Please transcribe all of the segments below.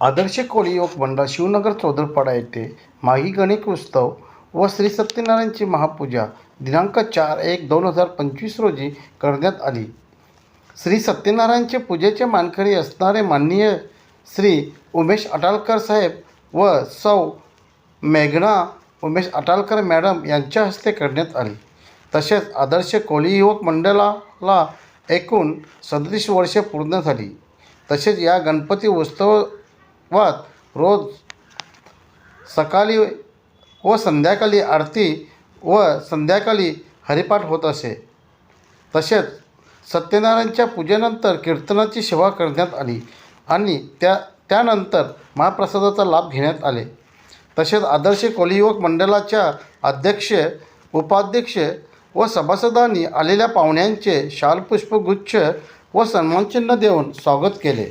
आदर्श कोळीयोग मंडळ शिवनगर चौधरपाडा येथे माही गणेश उत्सव व श्री सत्यनारायणची महापूजा दिनांक चार एक दोन हजार पंचवीस रोजी करण्यात आली. श्री सत्यनारायणचे पूजेचे मानकरी असणारे माननीय श्री उमेश अटालकर साहेब व सौ मेघना उमेश अटालकर मॅडम यांच्या हस्ते करण्यात आली. तसेच आदर्श कोळी युवक मंडळाला एकूण सदतीस वर्षे पूर्ण झाली. तसेच या गणपती उत्सव व रोज सकाळी व संध्याकाळी आरती व संध्याकाळी हरिपाठ होत असे. तसेच सत्यनारायणच्या पूजेनंतर कीर्तनाची सेवा करण्यात आली आणि त्या त्यानंतर महाप्रसादाचा लाभ घेण्यात आले. तसेच आदर्श कोलियुवक मंडळाच्या अध्यक्ष उपाध्यक्ष व सभासदांनी आलेल्या पाहुण्यांचे शालपुष्पगुच्छ व सन्मानचिन्ह देऊन स्वागत केले.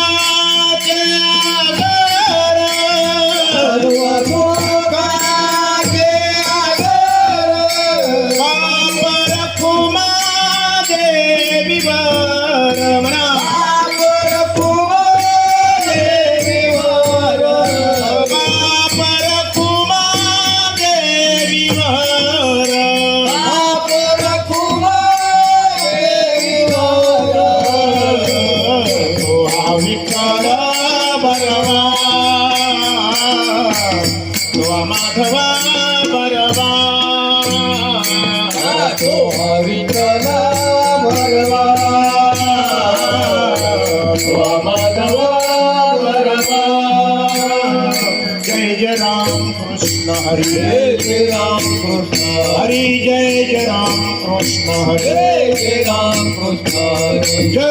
विठ्ठल बरवा तो माधवा बरवा तो विठ्ठल बरवा तो माधवा बरवा जय जय राम कृष्ण हरी जय राम कृष्ण हरी जय जय राम कृष्ण हरी जय राम कृष्ण जय जय राम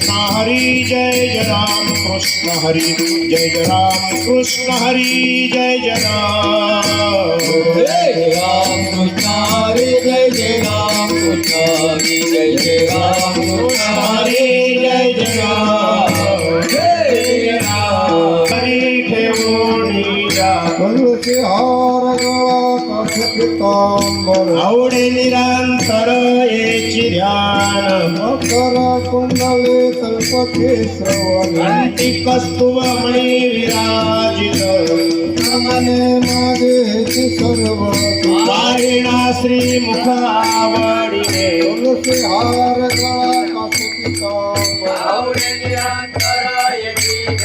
कृष्ण हरी जय जय राम कृष्ण हरी जय जय राम कृष्ण हरी जय जय राम जय राम कृष्ण हरे जय जय राम कृष्ण हरे जय जय राम कृष्ण हरे जय जय राम जय जय राम हरी ठेवणी जा तुलसी हार गळा पितांबर आवडे निरंतर ध्यान मकर कुंडले तल्पके श्रवण। घंटी कस्तुभमयी विराजित। मने मागे हेची सर्व। वारिणा श्री मुख आवडिने तुलसी हार गळा पितांबर आवडे निरंतर येती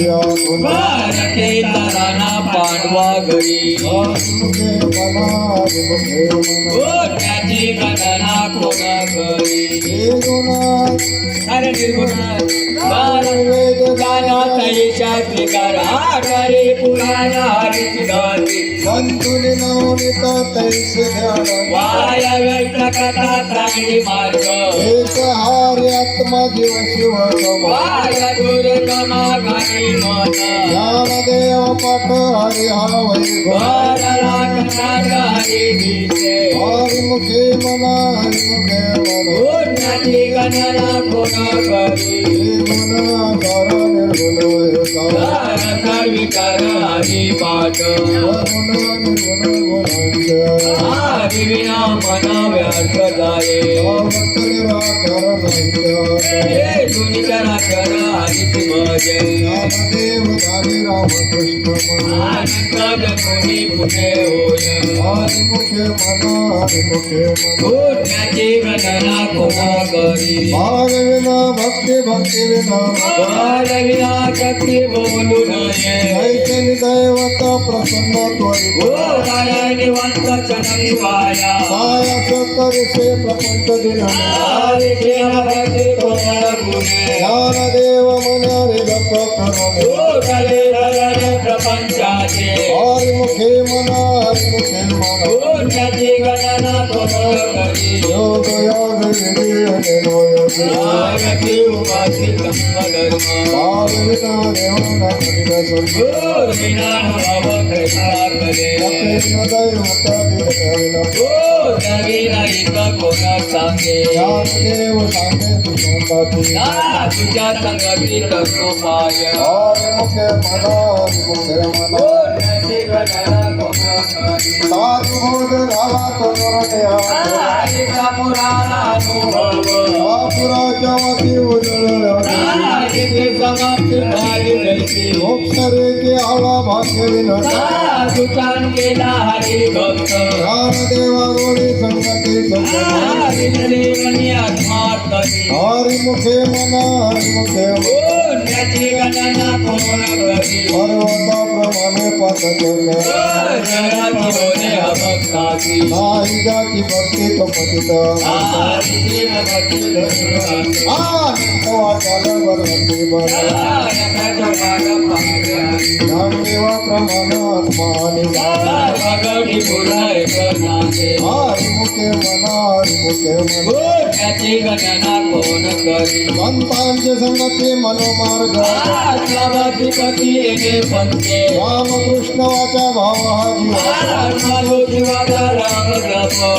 व्यापरिया पांडवा घरी. त्याची गणना कोणा हे गुणात अरे वेद गाना तैशा स्वीकार आठारे गाती नवनीता ध्यान वाया व्यक्त कथा चांगली मार्ग एक आत्मा जीव शिव मन पाठ हरि हरि मुखे मना हरि मुखे विना मन व्यर्थ जाये पुढे होय हरि मुखे मना हरि मुखे मन पुण्याची गणना कोण करी भाग विना भक्ती भक्ती विना बाल विना शक्ती बोलू नये। चैतन्य दैवता प्रसन्न त्वरी ओ राया निवंत चनवाया काय सत्तर से प्रपंच दिन हरी देव भक्ती कोण गुणे ज्ञान देव मन रे गप करून ओ गले रगने प्रभ पंचाचे हरिमुखे मना हरिमुखे मना पुण्याची गणना कोण करी योग योग विधी अनेनो योगी आरती उपासी मना साधुबोध झाला तो नरदेहा आईचा पुराणा अनुभव के आला भाग्य विनता केला हरी भक्त ज्ञानदेवा गोडी संगती संगती देवनी आत्मात मना हरिमुखे मना। पुण्याची गणना कोण पर्वताप्रमाणे पात केले अभक्ताची नाही जाती भक्ती तो पतित भक्ती धर्माची. हा वाचाल वरती बर एकाच्या मागं भगवती पुराय करणारे. हरिमुखे मना हरिमुखे मना पुण्याची गणना कोण करी संतांचे संगती मनोमार्ग पती एके पंचे रामकृष्ण वाचा भाव हा जीवाचा राम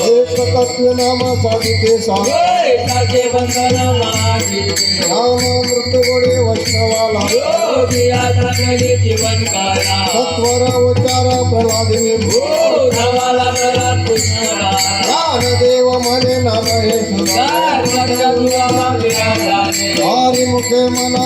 एक तत्व नाम साधिते त्याचे बंधन राम मृत्यू गोडे वैष्णवाला. जियाचा गडी जीवन काळा सत्वर उच्चार प्रल्हादिनी धवाला मला कृष्णला ज्ञानदेव मने नाम हे सुरा हरिमुखे मना.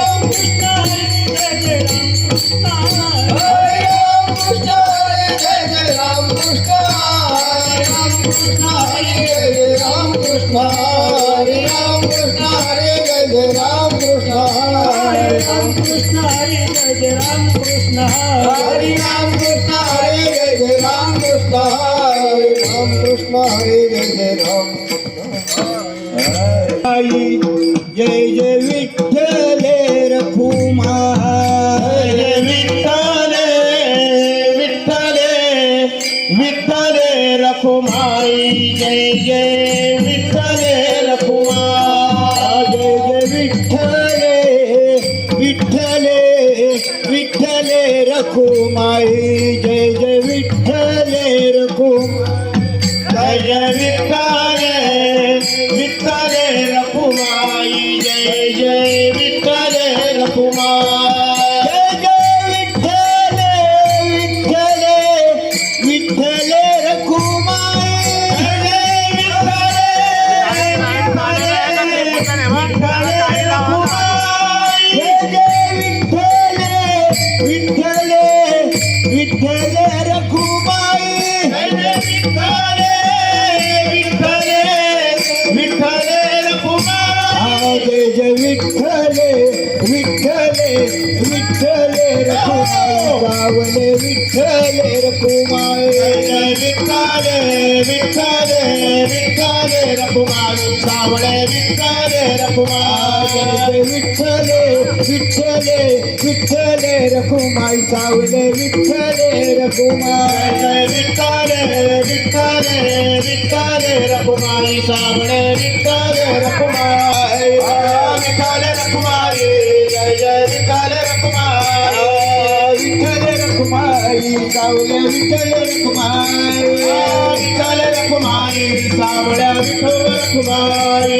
हरी राम कृष्ण जय जय विठ्ठले रखुमा जय जय विठ्ठले विठ्ठले विठ्ठले रखुमाई जय जय विठ्ठले रखुम जय जय विठ्ठले विठ्ठले रखुमाई जय जय विठ्ठले रखुमाई। जय जय विठ्ठले विठ्ठले विठ्ठले रखुमाई सावले विठ्ठल रखुमाई जय विठ्ठल विठ्ठल विठ्ठल रखुमाई सावळे विठ्ठल रखुमाई जय विठ्ठल विठ्ठल विठ्ठल रखुमाई सावले विठ्ठल रखुमाई जय विठ्ठल विठ्ठल रखुमाई जय जय विठ्ठल रखुमाई विठ्ठल रखुमाई सावले विठ्ठल रखुमाई विठ्ठल रखुमाई सावळ्या विठ्ठल रखुमाई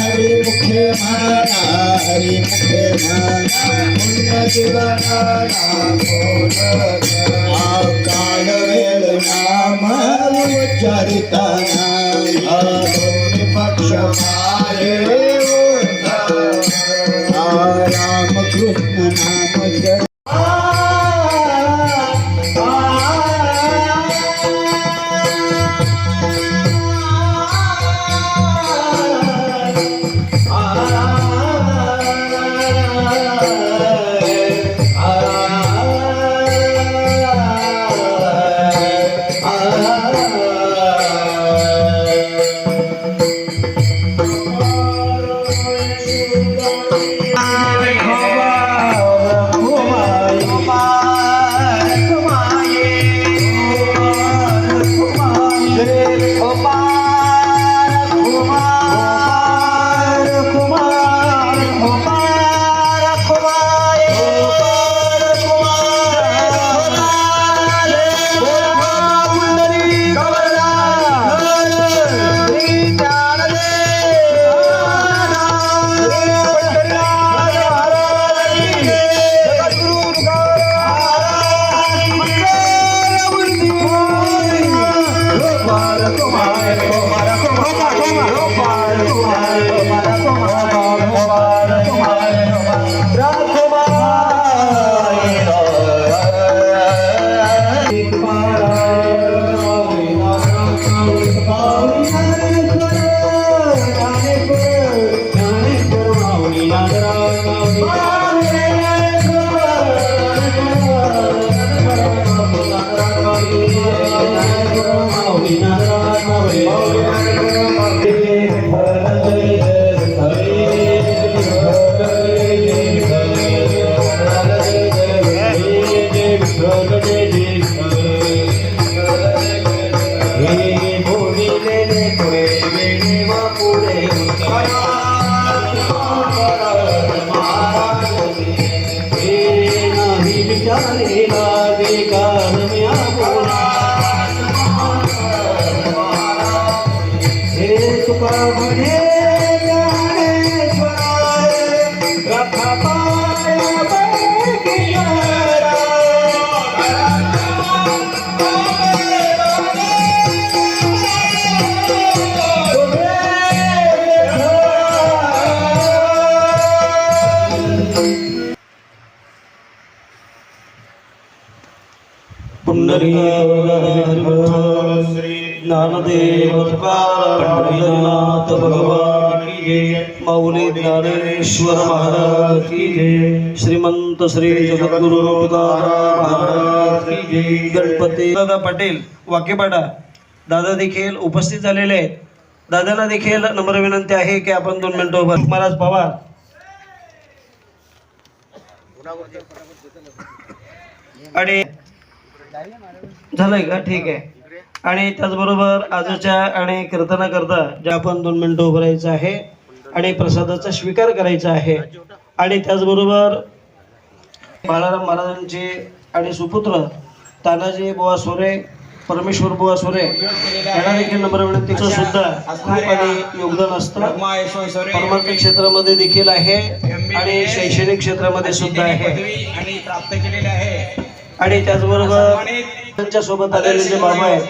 माना मुखे माना पुण्य काल वेळ नाम उच्चारिता पक्ष श्री ज्ञानदेव पंढरीनाथ भगवान की जय ज्ञानेश्वर महाराज की जय श्रीमंत श्री जगद्गुरु महाराज की जय गणपती दादा पाटील वाकेपाडा दादा देखील उपस्थित झालेले आहेत दादाला देखील नम्र विनंती आहे की आपण दोन मिनिटं उभं महाराज पवार आणि झालंय का? ठीक आहे. आणि त्याचबरोबर आजच्या आणि कीर्तना करता जे आपण दोन मिनिटं उभं राहायचं आहे आणि प्रसादाचा स्वीकार करायचा आहे. आणि त्याचबरोबर बाळाराम महाराजांचे आणि सुपुत्र तानाजी बुवा सोरे परमेश्वर बुवा सोरे यांना देखील नंबर विनंतीचं सुद्धा खूप आणि योगदान असतं. परमार्थिक क्षेत्रामध्ये देखील आहे आणि शैक्षणिक क्षेत्रामध्ये सुद्धा आहे आणि प्राप्त केलेले आहे. आणि त्याचबरोबर त्यांच्यासोबत आलेले जे बाबा आहेत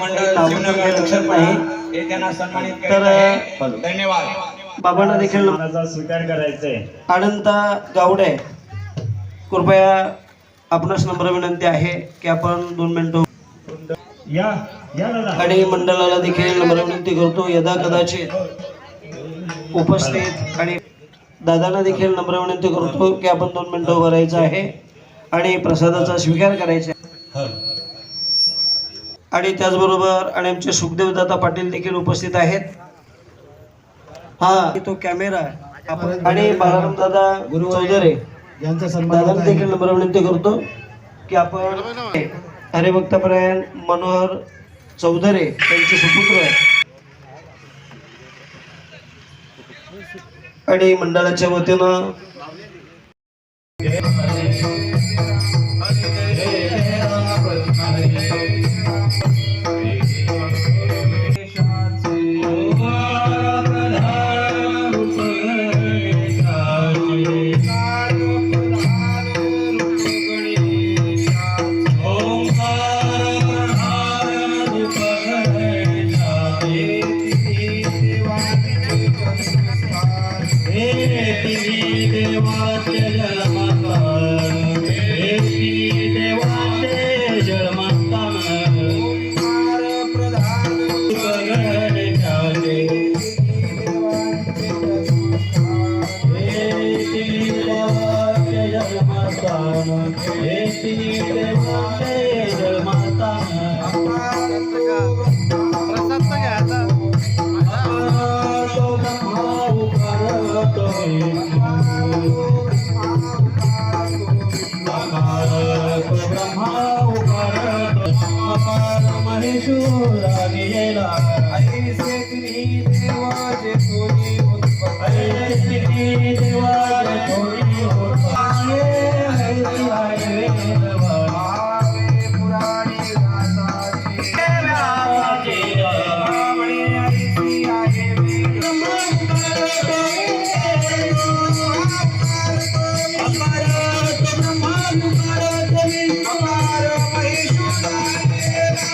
नाही. हे त्यांना सन्मानित तर धन्यवाद. बाबांना देखील स्वीकार करायचा आहे अनंता गावडे कृपया आपणास नम्र विनंती आहे की आपण दोन मिनिटं या या दादा. आणि मंडळाला देखील नम्र विनंती करतो यदा कदाचित उपस्थित आणि दादांना देखील नम्र विनंती करतो की आपण दोन मिनिटं उभं राहायचं आहे. आणि प्रसादाचा स्वीकार करायचा आहे. आणि त्याचबरोबर आणि आमचे सुखदेव दादा पाटील देखील उपस्थित आहेत. हा तो कॅमेरा आणि बालाराम दादा चौधरी यांचा दादांना देखील नम्र विनंती करतो की आपण हरिभक्तपरायण मनोहर चौधरी त्यांचे सुपुत्र आणि मंडळाच्या वतीनं હે દેવી દેવા ब्रह्मा उपार अपार महेश्वरा नियला ऐसे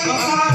Thank you.